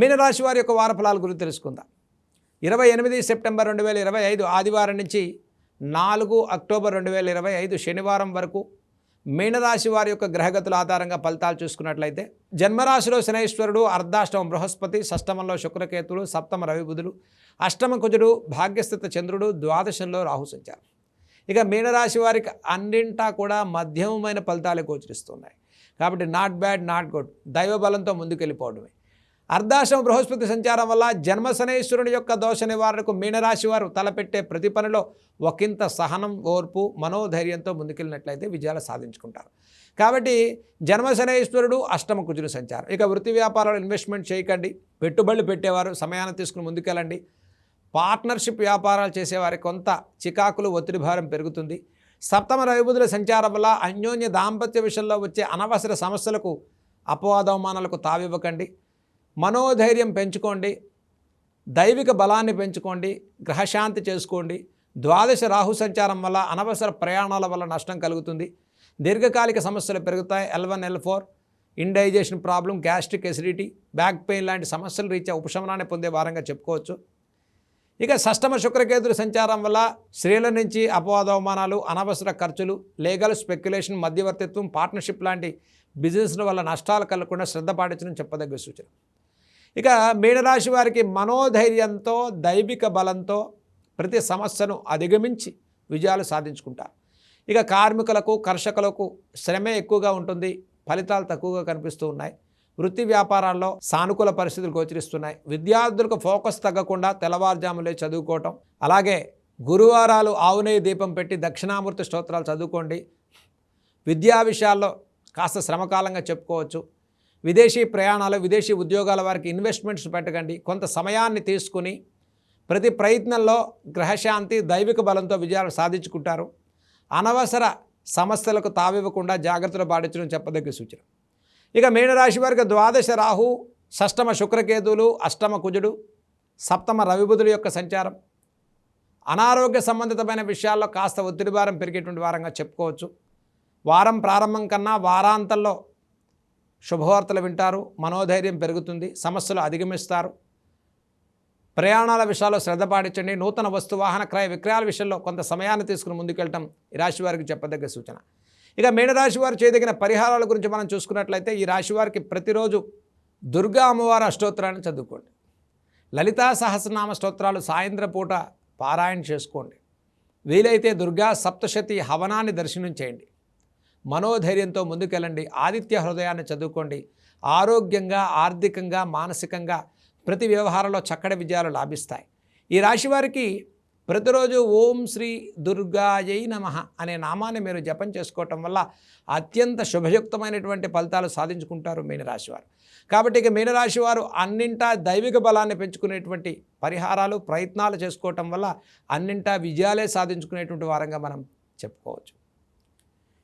మీనరాశి వారి యొక్క వారఫలాల గురించి తెలుసుకుందాం. ఇరవై ఎనిమిది సెప్టెంబర్ రెండు వేల ఇరవై ఐదు ఆదివారం నుంచి నాలుగు అక్టోబర్ రెండు వేల ఇరవై ఐదు శనివారం వరకు మీనరాశి వారి యొక్క గ్రహగతుల ఆధారంగా ఫలితాలు చూసుకున్నట్లయితే జన్మరాశిలో శనైశ్వరుడు అర్ధాష్టమ బృహస్పతి షష్టమంలో శుక్రకేతుడు సప్తమ రవిబుధుడు అష్టమ కుజుడు భాగ్యస్థిత చంద్రుడు ద్వాదశంలో రాహు సంచారం. ఇక మీనరాశి వారికి అన్నింటా కూడా మధ్యమమైన ఫలితాలు గోచరిస్తున్నాయి. కాబట్టి నాట్ బ్యాడ్ నాట్ గుడ్. దైవ బలంతో ముందుకెళ్ళిపోవడమే. అర్ధాశ్రమ బృహస్పతి సంచారం వల్ల జన్మశనేశ్వరుని యొక్క దోష నివారణకు మీనరాశి వారు తలపెట్టే ప్రతి పనిలో ఒకంత సహనం ఓర్పు మనోధైర్యంతో ముందుకెళ్ళినట్లయితే విజయాలు సాధించుకుంటారు. కాబట్టి జన్మశనేశ్వరుడు అష్టమ కుజులు సంచారం. ఇక వృత్తి వ్యాపారాలు ఇన్వెస్ట్మెంట్ చేయకండి. పెట్టుబడులు పెట్టేవారు సమయాన్ని తీసుకుని ముందుకెళ్ళండి. పార్ట్నర్షిప్ వ్యాపారాలు చేసేవారి కొంత చికాకులు ఒత్తిడి భారం పెరుగుతుంది. సప్తమ రవిబుధుల సంచారం వల్ల అన్యోన్య దాంపత్య విషయంలో వచ్చే అనవసర సమస్యలకు అపవాదవమానాలకు తావివ్వకండి. మనోధైర్యం పెంచుకోండి దైవిక బలాన్ని పెంచుకోండి గ్రహశాంతి చేసుకోండి. ద్వాదశ రాహు సంచారం వల్ల అనవసర ప్రయాణాల వల్ల నష్టం కలుగుతుంది. దీర్ఘకాలిక సమస్యలు పెరుగుతాయి. L one L four indigestion problem gastric acidity back pain లాంటి సమస్యలు రీత్యా ఉపశమనాన్ని పొందే వారంగా చెప్పుకోవచ్చు. ఇక షష్టమ శుక్రకేతుల సంచారం వల్ల స్త్రీల నుంచి అపవాదవమానాలు అనవసర ఖర్చులు లీగల్ స్పెక్యులేషన్ మధ్యవర్తిత్వం పార్ట్నర్షిప్ లాంటి బిజినెస్ల వల్ల నష్టాలు కలగకుండా శ్రద్ధ పాటించడం చెప్పదగ్గ సూచన. ఇక మీనరాశి వారికి మనోధైర్యంతో దైవిక బలంతో ప్రతి సమస్యను అధిగమించి విజయాలు సాధించుకుంటారు. ఇక కార్మికులకు కర్షకులకు శ్రమే ఎక్కువగా ఉంటుంది. ఫలితాలు తక్కువగా కనిపిస్తూ ఉన్నాయి. వృత్తి వ్యాపారాల్లో సానుకూల పరిస్థితులు గోచరిస్తున్నాయి. విద్యార్థులకు ఫోకస్ తగ్గకుండా తెల్లవారుజాములే చదువుకోవటం. అలాగే గురువారాలు ఆవునేయ దీపం పెట్టి దక్షిణామూర్తి స్తోత్రాలు చదువుకోండి. విద్యా విషయాల్లో కాస్త శ్రమకాలంగా చెప్పుకోవచ్చు. విదేశీ ప్రయాణాలు విదేశీ ఉద్యోగాల వారికి ఇన్వెస్ట్మెంట్స్ పెట్టకండి. కొంత సమయాన్ని తీసుకుని ప్రతి ప్రయత్నంలో గ్రహశాంతి దైవిక బలంతో విజయాలు సాధించుకుంటారు. అనవసర సమస్యలకు తావివ్వకుండా జాగ్రత్తలు పాటించడం చెప్పదగ్గ సూచన. ఇక మీనరాశి వారికి ద్వాదశ రాహు షష్టమ శుక్రకేతువులు అష్టమ కుజుడు సప్తమ రవిబుధుల యొక్క సంచారం. అనారోగ్య సంబంధితమైన విషయాల్లో కాస్త ఒత్తిడి భారం పెరిగేటువంటి వారంగా చెప్పుకోవచ్చు. వారం ప్రారంభం కన్నా వారాంతంలో శుభవార్తలు వింటారు మనోధైర్యం పెరుగుతుంది సమస్యలు అధిగమిస్తారు. ప్రయాణాల విషయాల్లో శ్రద్ధ పాటించండి. నూతన వస్తు వాహన క్రయ విక్రయాల విషయంలో కొంత సమయాన్ని తీసుకుని ముందుకెళ్ళటం ఈ రాశి వారికి చెప్పదగ్గ సూచన. ఇక మీనరాశి వారు చేయదగిన పరిహారాల గురించి మనం చూసుకున్నట్లయితే ఈ రాశి వారికి ప్రతిరోజు దుర్గా అమ్మవారి అష్టోత్తరాన్ని చదువుకోండి. లలితా సహస్రనామ స్తోత్రాలు సాయంత్రం పూట పారాయణ చేసుకోండి. వీలైతే దుర్గా సప్తశతి హవనాన్ని దర్శనం చేయండి. మనోధైర్యంతో ముందుకెళ్ళండి. ఆదిత్య హృదయాన్ని చదువుకోండి. ఆరోగ్యంగా ఆర్థికంగా మానసికంగా ప్రతి వ్యవహారంలో చక్కటి విజయాలు లాభిస్తాయి. ఈ రాశి వారికి ప్రతిరోజు ఓం శ్రీ దుర్గాయై నమ అనే నామాన్ని మీరు జపం చేసుకోవటం వల్ల అత్యంత శుభయుక్తమైనటువంటి ఫలితాలు సాధించుకుంటారు మీనరాశివారు కాబట్టి ఇక మీనరాశివారు అన్నింటా దైవిక బలాన్ని పెంచుకునేటువంటి పరిహారాలు ప్రయత్నాలు చేసుకోవటం వల్ల అన్నింటా విజయాలే సాధించుకునేటువంటి వారంగా మనం చెప్పుకోవచ్చు.